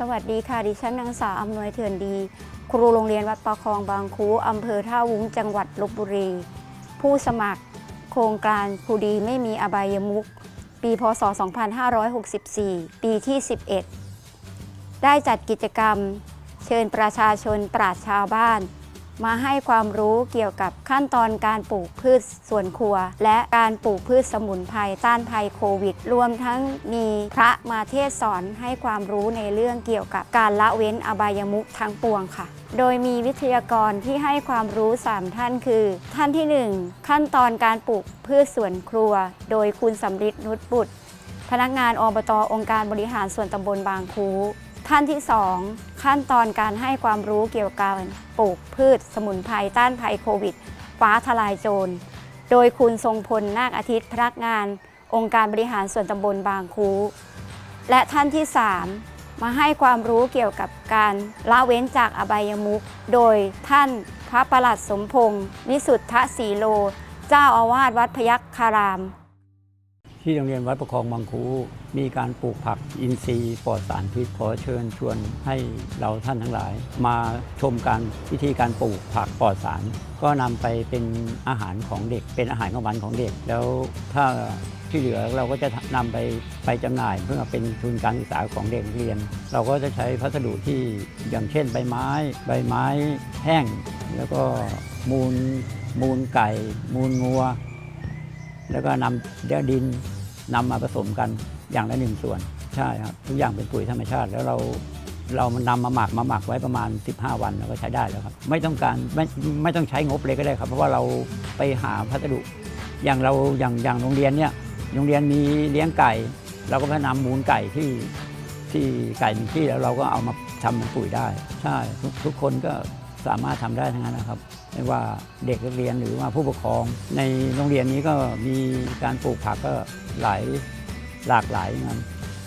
สวัสดีค่ะ ดิฉันนางสาวอำนวยเถื่อนดี ครูโรงเรียนวัดประคองบางคูอำเภอท่าวุ้งจังหวัดลบบุรี ผู้สมัครโครงการครูดีไม่มีอบายมุก ปีพศ 2564 ปีที่ 11 ได้จัดกิจกรรม เชิญประชาชนปราชชาวบ้าน มาให้ความรู้เกี่ยวกับขั้นตอนการปลูกพืชสวนครัว และการปลูกพืชสมุนไพรต้านภัยโควิด รวมทั้งมีพระมาเทศสอนให้ความรู้ในเรื่องเกี่ยวกับการละเว้นอบายมุขทั้งปวงค่ะ โดยมีวิทยากรที่ให้ความรู้ 3 ท่านคือ ท่านทีหนึ่1 ขั้นตอนการปลูกพืชสวนครัว โดยคุณสำริดนุชบุตร พนักงานอบตองค์การบริหารส่วนตำบลบางคูท่านที่ 2 ขั้นตอนการให้ความรู้เกี่ยวกับการปลูกพืชสมุนไพรต้านภัยโควิด ฟ้าทลายโจร โดยคุณทรงพลนาคอาทิตย์พนักงาน องค์การบริหารส่วนตำบลบางคู และท่านที่ 3 มาให้ความรู้เกี่ยวกับการละเว้นจากอบายมุขโดยท่านพระประหลัดสมพงศ์วิสุทธสีโล เจ้าอาวาสวัดพยัคฆาราม ที่โรงเรียนวัดประคองบางคู มีการปลูกผักอินทรีย์ปลอดสารพิษขอเชิญชวนให้เราท่านทั้งหลาย มาชมการวิธีการปลูกผักปลอดสาร ก็นำไปเป็นอาหารของเด็ก เป็นอาหารกลางวันของเด็ก แล้วถ้าที่เหลือเราก็จะนำไปไปจำหน่ายเพื่อเป็นทุนการศึกษาของเด็กเรียน เราก็จะใช้พัสดุที่อย่างเช่นใบไม้ ใบไม้แห้ง แล้วก็มูลมูลไก่ มูลงัว แล้วก็นำเดี๋ยวดิน นำมาผสมกันอย่างละหนึ่งส่วนใช่ครับทุกอย่างเป็นปุ๋ยธรรมชาติแล้วเราเรามันนำมาหมักมาหมักไว้ประมาณ 15 วันแล้วก็ใช้ได้แล้วครับ ไม่ต้องการไม่ไม่ต้องใช้งบเลยก็ได้ครับ เพราะว่าเราไปหาพัสดุ อย่างเราอย่างอย่างโรงเรียนเนี่ยโรงเรียนมีเลี้ยงไก่ เราก็ไปนำมูลไก่ที่ที่ไก่มีที่แล้วเราก็เอามาทำเป็นปุ๋ยได้ ใช่ทุกทุกคนก็สามารถทำได้ทั้งนั้นนะครับ ไม่ว่าเด็กนักเรียนหรือว่าผู้ปกครอง ในโรงเรียนนี้ก็มีการปลูกผักก็หลายหลากหลายงาน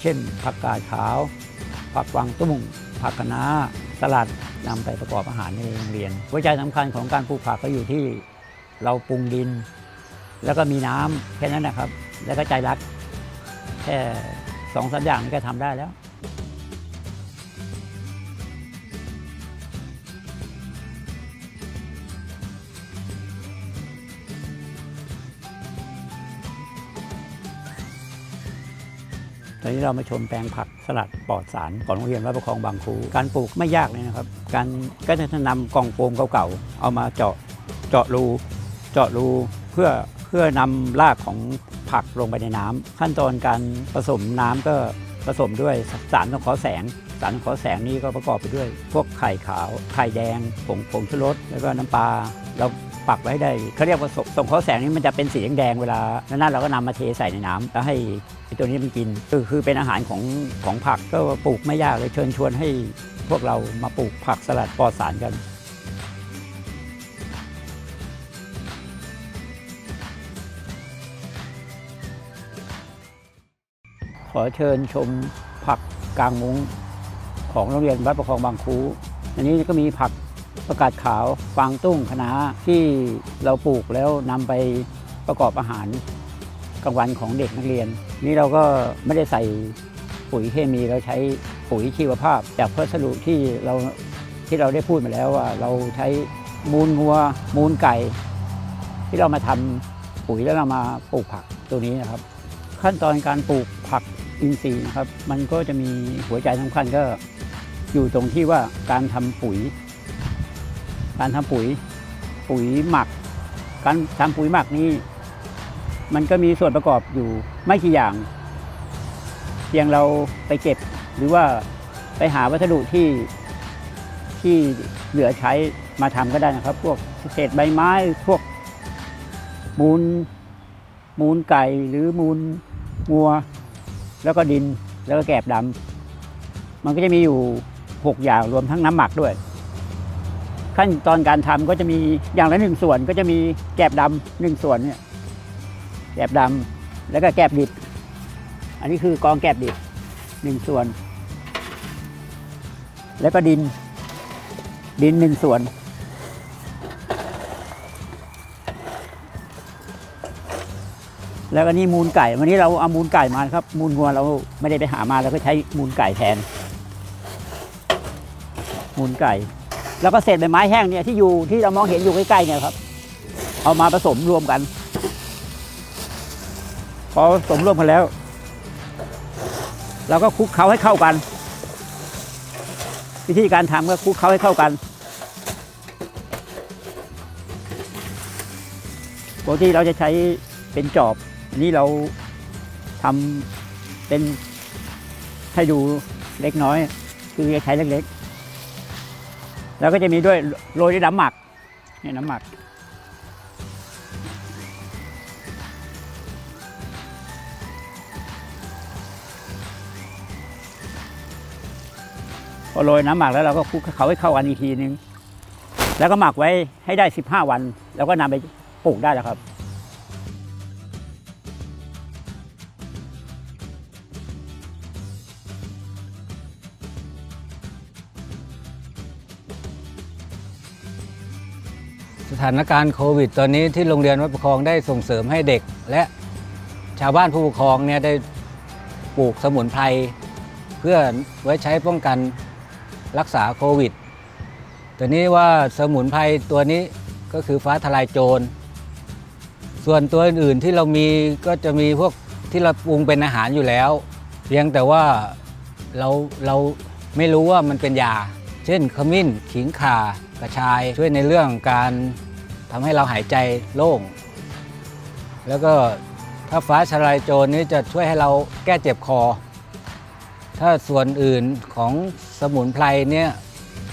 เช่น ผักกาดขาว ผักกวางตุ้งผักคะน้าสลัดนำไปประกอบอาหารในโรงเรียนหัวใจสำคัญของการปลูกผักก็อยู่ที่เราปรุงดิน แล้วก็มีน้ำแค่นั้นนะครับ แล้วก็ใจรักแค่สองสามอย่างนี้ก็ทำได้แล้ว อนนี้เรามาชมแปลงผักสลัดปลอดสารของโรงเรียนวัดประคองบางครูการปลูกไม่ยากเลยนะครับ การก็จะนำกล่องโฟมเก่าๆเอามาเจาะเจาะรู เจาะรูเพื่อเพื่อนำรากของผักลงไปในน้ำขั้นตอนการผสมน้ำก็ผสมด้วยสารสังเคราะห์แสง สารสังเคราะห์แสงนี้ก็ประกอบไปด้วย พวกไข่ขาว ไข่แดงผงผงชูรสแล้วก็น้ำปลาเรา ปักไว้ได้เขาเรียกว่าสสังเคราแสงนี้มันจะเป็นสีแดงเวลานั้นเราก็นำมาเทใส่ในน้ำแล้วให้ตัวนี้มันกินคือคือเป็นอาหารของของผักก็ปลูกไม่ยากเลยเชิญชวนให้พวกเรามาปลูกผักสลัดปลอดสารกันขอเชิญชมผักกลางมุ้งของโรงเรียนวัดประคองบางคู อันนี้ก็มีผัก ประกาศขาวฟางตุ้งคะน้าที่เราปลูกแล้วนำไปประกอบอาหารกลางวันของเด็กนักเรียน นี่เราก็ไม่ได้ใส่ปุ๋ยเคมีเราใช้ปุ๋ยชีวภาพ จากวัสดุที่เราที่เราได้พูดมาแล้วว่าเราใช้มูลงัว มูลไก่ ที่เรามาทำปุ๋ยแล้วเรามาปลูกผักตัวนี้นะครับ ขั้นตอนการปลูกผักอินทรีย์นะครับ มันก็จะมีหัวใจสำคัญก็อยู่ตรงที่ว่าการทำปุ๋ย การทำปุ๋ยปุ๋ยหมัก การทำปุ๋ยหมักนี้ มันก็มีส่วนประกอบอยู่ไม่กี่อย่าง เพียงเราไปเก็บหรือว่าไปหาวัสดุที่ที่เหลือใช้มาทำก็ได้นะครับ พวกเศษใบไม้พวกมูลมูลไก่หรือมูลงัว แล้วก็ดินแล้วก็แกบดำมันก็จะมีอยู่ 6 อย่างรวมทั้งน้ำหมักด้วย ขั้นตอนการทำก็จะมีอย่างละหนึ่งส่วนก็จะมีแกบดำหนึ่งส่วนเนี่ยแกบดำแล้วก็แกบดิบ อันนี้คือกองแกบดิบหนึ่งส่วน แล้วก็ดิน ดินหนึ่งส่วนแล้วก็นี่มูลไก่ วันนี้เราเอามูลไก่มาครับ มูลงัวเราไม่ได้ไปหามาเราก็ใช้มูลไก่แทน มูลไก่ แล้วก็เศษใบไม้แห้งเนี่ยที่อยู่ที่เรามองเห็นอยู่ใกล้ๆเนี่ยครับ เอามาผสมรวมกัน พอผสมรวมกันแล้วเราก็คลุกเคล้าให้เข้ากัน วิธีการทำก็คลุกเคล้าให้เข้ากันปกติเราจะใช้เป็นจอบอันนี้เราทำเป็นให้ดูเล็กน้อย คือจะใช้เล็กๆ แล้วก็จะมีด้วยโรยด้วยน้ำหมักนี่น้ำหมัก พอโรยน้ำหมักแล้วเราก็คลุกเขาให้เข้ากันอีกทีนึง แล้วก็หมักไว้ให้ได้ 15 วัน แล้วก็นำไปปลูกได้แล้วครับ ถานการณ์โควิด ตอนนี้ที่โรงเรียนวัดประคองได้ส่งเสริมให้เด็ก และชาวบ้านผู้ปกครองเนี่ยได้ปลูกสมุนไพรเพื่อไว้ใช้ป้องกันรักษาโควิดตัวนี้ว่าสมุนไพรตัวนี้ก็คือฟ้าทลายโจร ส่วนตัวอื่นๆที่เรามีก็จะมีพวกที่เราปรุงเป็นอาหารอยู่แล้ว เพียงแต่ว่าเราเราไม่รู้ว่ามันเป็นยา เช่นขมิ้น ขิงข่ากระชาย ช่วยในเรื่องการ ทำให้เราหายใจโล่ง แล้วก็ถ้าฟ้าทลายโจรนี้จะช่วยให้เราแก้เจ็บคอ ถ้าส่วนอื่นของสมุนไพรเนี่ย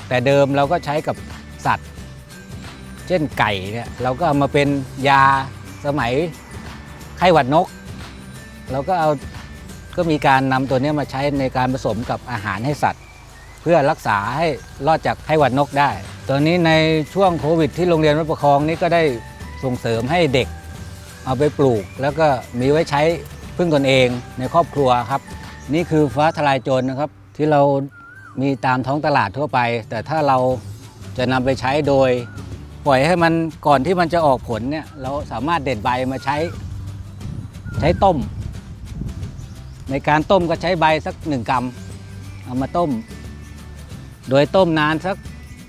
แต่เดิมเราก็ใช้กับสัตว์ เช่นไก่เนี่ยเราก็เอามาเป็นยาสมัยไข้หวัดนก เราก็เอาก็มีการนำตัวนี้มาใช้ในการผสมกับอาหารให้สัตว์ เพื่อรักษาให้รอดจากไข้หวัดนกได้ ตอนนี้ในช่วงโควิด ที่โรงเรียนวัดประคองนี้ก็ได้ส่งเสริมให้เด็ก เอาไปปลูก แล้วก็มีไว้ใช้พึ่งตนเองในครอบครัวครับ นี่คือฟ้าทลายโจรนะครับที่เรามีตามท้องตลาดทั่วไป แต่ถ้าเราจะนำไปใช้โดย ปล่อยให้มันก่อนที่มันจะออกผลเนี่ยเราสามารถเด็ดใบมาใช้ใช้ต้ม ในการต้มก็ใช้ใบสักหนึ่งกำเอามาต้ม โดยต้มนานสัก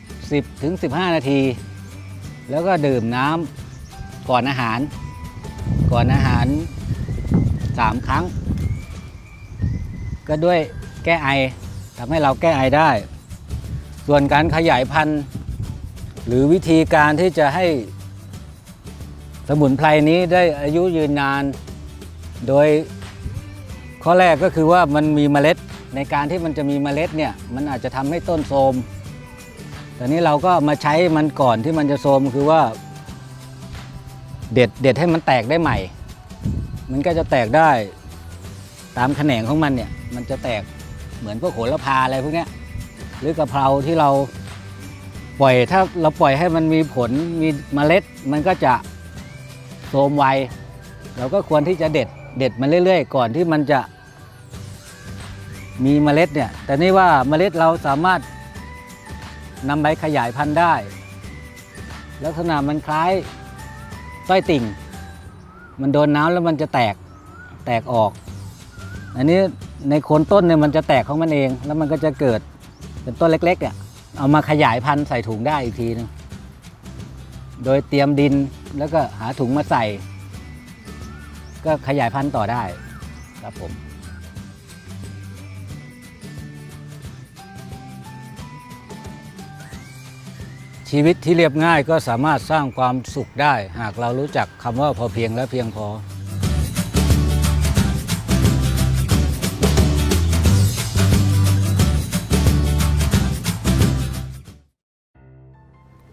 10ถึง15 นาที แล้วก็ดื่มน้ำก่อนอาหาร ก่อนอาหาร 3 ครั้ง ก็ด้วยแก้ไอทำให้เราแก้ไอได้ ส่วนการขยายพันธุ์ หรือวิธีการที่จะให้สมุนไพรนี้ได้อายุยืนนาน โดยข้อแรกก็คือว่ามันมีเมล็ด ในการที่มันจะมีเมล็ดเนี่ยมันอาจจะทำให้ต้นโทมแต่นี้เราก็มาใช้มันก่อนที่มันจะโทมคือว่า เด็ดเด็ดให้มันแตกได้ใหม่ มันก็จะแตกได้ตามแขนงของมันเนี่ยมันจะแตกเหมือนพวกโหระพาอะไรพวกนี้หรือกะเพราที่เราปล่อยถ้าเราปล่อยให้มันมีผลมีเมล็ด มันก็จะโทมไวเราก็ควรที่จะเด็ดเด็ดมาเรื่อย ๆ ก่อนที่มันจะ มีเมล็ดเนี่ยแต่นี่ว่าเมล็ดเราสามารถนำไปขยายพันธุ์ได้ ลักษณะมันคล้ายต้อยติ่ง มันโดนน้ำแล้วมันจะแตกแตกออก อันนี้ในโคนต้นเนี่ยมันจะแตกของมันเอง แล้วมันก็จะเกิดเป็นต้นเล็กๆเนี่ยเอามาขยายพันธุ์ใส่ถุงได้อีกทีหนึงโดยเตรียมดินแล้วก็หาถุงมาใส่ ก็ขยายพันธุ์ต่อได้ครับผม ชีวิตที่เรียบง่ายก็สามารถสร้างความสุขได้ หากเรารู้จักคำว่าพอเพียงและเพียงพอ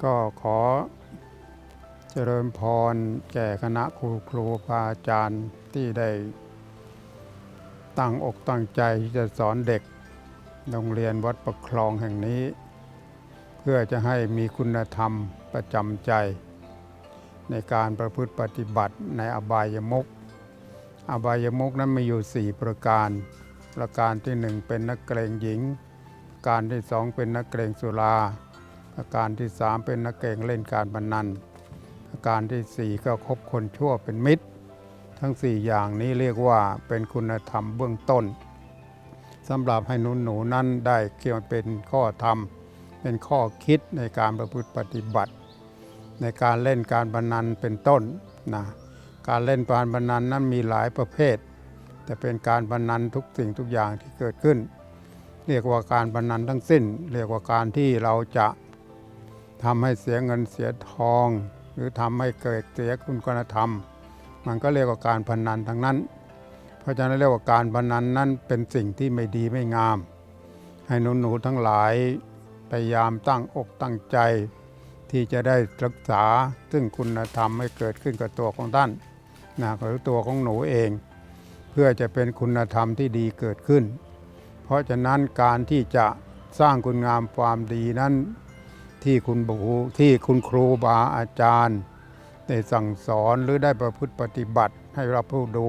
ก็ขอเจริญพรแก่คณะครูครูบาอาจารย์ที่ได้ ตั้งอกตั้งใจที่จะสอนเด็กโรงเรียนวัดประคลองแห่งนี้ เพื่อจะให้มีคุณธรรมประจำใจ ในการประพฤติปฏิบัติในอบายมุขอบายมุขนั้นมีอยู่ 4 ประการ ประการที่หนึ่งเป็นนักเกรงหญิง ประการที่สองเป็นนักเกรงสุราประการที่สามเป็นนักเก่งเล่นการพนันประการที่สี่ก็คบคนชั่วเป็นมิตร ทั้งสี่อย่างนี้เรียกว่าเป็นคุณธรรมเบื้องต้นสำหรับให้หนุนหนูนั้นได้เกี่ยวเป็นข้อธรรม เป็นข้อคิดในการประพฤติปฏิบัติ ในการเล่นการพนันเป็นต้นนะการเล่นการพนันนั้นมีหลายประเภท แต่เป็นการพนันทุกสิ่งทุกอย่างที่เกิดขึ้น เรียกว่าการพนันทั้งสิ้น เรียกว่าการที่เราจะทำให้เสียเงินเสียทอง หรือทำให้เกิดเสียคุณคุณธรรม มันก็เรียกว่าการพนันทั้งนั้น เพราะฉะนั้นเรียกว่าการพนันนั้นเป็นสิ่งที่ไม่ดีไม่งาม ให้หนูๆทั้งหลาย พยายามตั้งอกตั้งใจ ที่จะได้รักษาซึ่งคุณธรรมให้เกิดขึ้นกับตัวของท่านนะหรือตัวของหนูเอง เพื่อจะเป็นคุณธรรมที่ดีเกิดขึ้น เพราะฉะนั้นการที่จะสร้างคุณงามความดีนั้น ที่คุณบูที่คุณครูบาอาจารย์ ได้สั่งสอนหรือได้ประพฤติปฏิบัติให้รับผู้ดู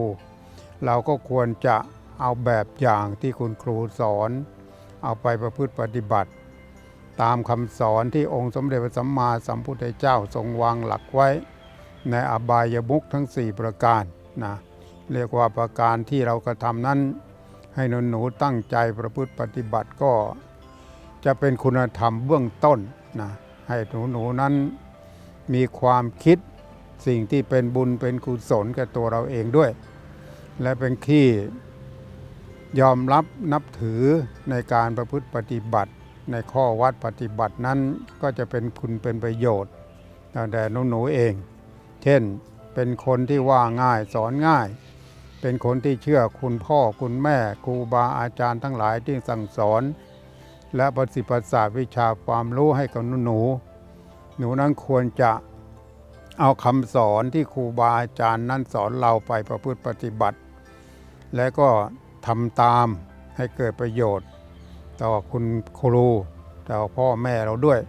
เราก็ควรจะเอาแบบอย่างที่คุณครูสอน เอาไปประพฤติปฏิบัติ ตามคำสอนที่องค์สมเด็จพระสัมมาสัมพุทธเจ้าทรงวางหลักไว้ ในอบายมุขทั้ง 4 ประการนะเรียกว่าประการที่เรากระทำนั้น ให้หนูหนูตั้งใจประพฤติปฏิบัติก็ จะเป็นคุณธรรมเบื้องต้นนะให้หนูหนูนั้นมีความคิดสิ่งที่เป็นบุญเป็นกุศลกับตัวเราเองด้วย และเป็นที่ยอมรับนับถือในการประพฤติปฏิบัติ ในข้อวัดปฏิบัตินั้นก็จะเป็นคุณเป็นประโยชน์แต่หนูหนูเอง เช่นเป็นคนที่ว่าง่ายสอนง่าย เป็นคนที่เชื่อคุณพ่อคุณแม่ครูบาอาจารย์ทั้งหลายที่สั่งสอน และประสิทธิประสาทวิชาความรู้ให้กับหนูหนูหนูนั้นควรจะเอาคำสอนที่ครูบาอาจารย์นั้นสอนเราไปประพฤติปฏิบัติ และก็ทำตามให้เกิดประโยชน์ ต่อคุณครูต่อพ่อแม่เราด้วย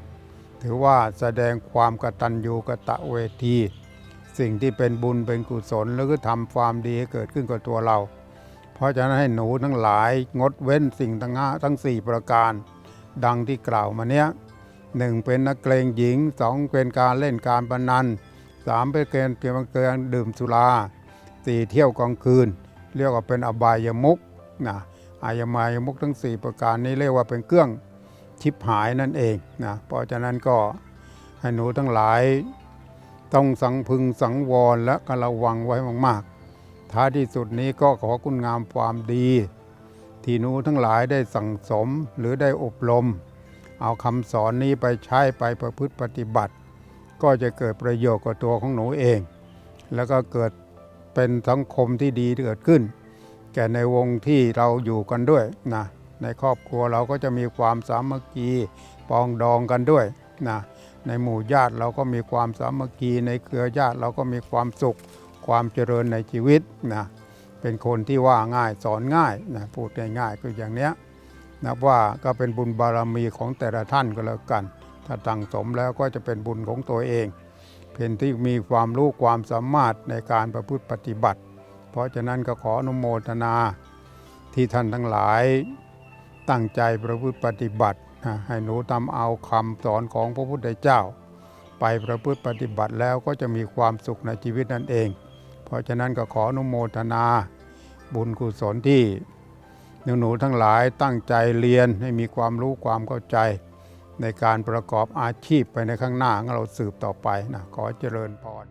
ถือว่าแสดงความกตัญญูกะตะเวที สิ่งที่เป็นบุญเป็นกุศลแล้วก็ทำความดีให้เกิดขึ้นกับตัวเรา เพราะฉะนั้นให้หนูทั้งหลายงดเว้นสิ่งทั้งห้าทั้งสี่ประการ ดังที่กล่าวมาเนี้ยหนึ่งเป็นนักเกรงหญิงสองเป็นการเล่นการพนันสามเป็นเกณฑ์เกี่ยวกับการดื่มสุราสี่เที่ยวกลางคืน เรียกว่าเป็นอบายมุกนะ อายมายมุกทั้ง 4 ประการนี้เรียกว่าเป็นเครื่องชิบหายนั่นเองนะเพราะฉะนั้นก็ให้หนูทั้งหลายต้องสังพึงสังวรและก็ระวังไว้มากๆ ท้ายที่สุดนี้ก็ขอคุณงามความดี ที่หนูทั้งหลายได้สั่งสมหรือได้อบรม เอาคำสอนนี้ไปใช้ไปประพฤติปฏิบัติ ก็จะเกิดประโยชน์กับตัวของหนูเอง แล้วก็เกิดเป็นสังคมที่ดีเกิดขึ้น แก่ในวงที่เราอยู่กันด้วยนะในครอบครัวเราก็จะมีความสามัคคีปองดองกันด้วยนะในหมู่ญาติเราก็มีความสามัคคีในเครือญาติเราก็มีความสุข ความเจริญในชีวิตนะเป็นคนที่ว่าง่ายสอนง่ายนะพูดง่ายๆก็อย่างเนี้ยนับว่าก็เป็นบุญบารมีของแต่ละท่านก็แล้วกัน ถ้าตั้งสมแล้วก็จะเป็นบุญของตัวเองเป็นที่มีความรู้ความสามารถในการประพฤติปฏิบัติ เพราะฉะนั้นก็ขออนุโมทนาที่ท่านทั้งหลายตั้งใจประพฤติปฏิบัตินะให้หนูทำเอาคำสอนของพระพุทธเจ้า ไปประพฤติปฏิบัติแล้วก็จะมีความสุขในชีวิตนั่นเอง เพราะฉะนั้นก็ขออนุโมทนา บุญกุศลที่หนูๆทั้งหลายตั้งใจเรียนให้มีความรู้ความเข้าใจ ในการประกอบอาชีพไปในข้างหน้าของเราสืบต่อไปนะขอเจริญพร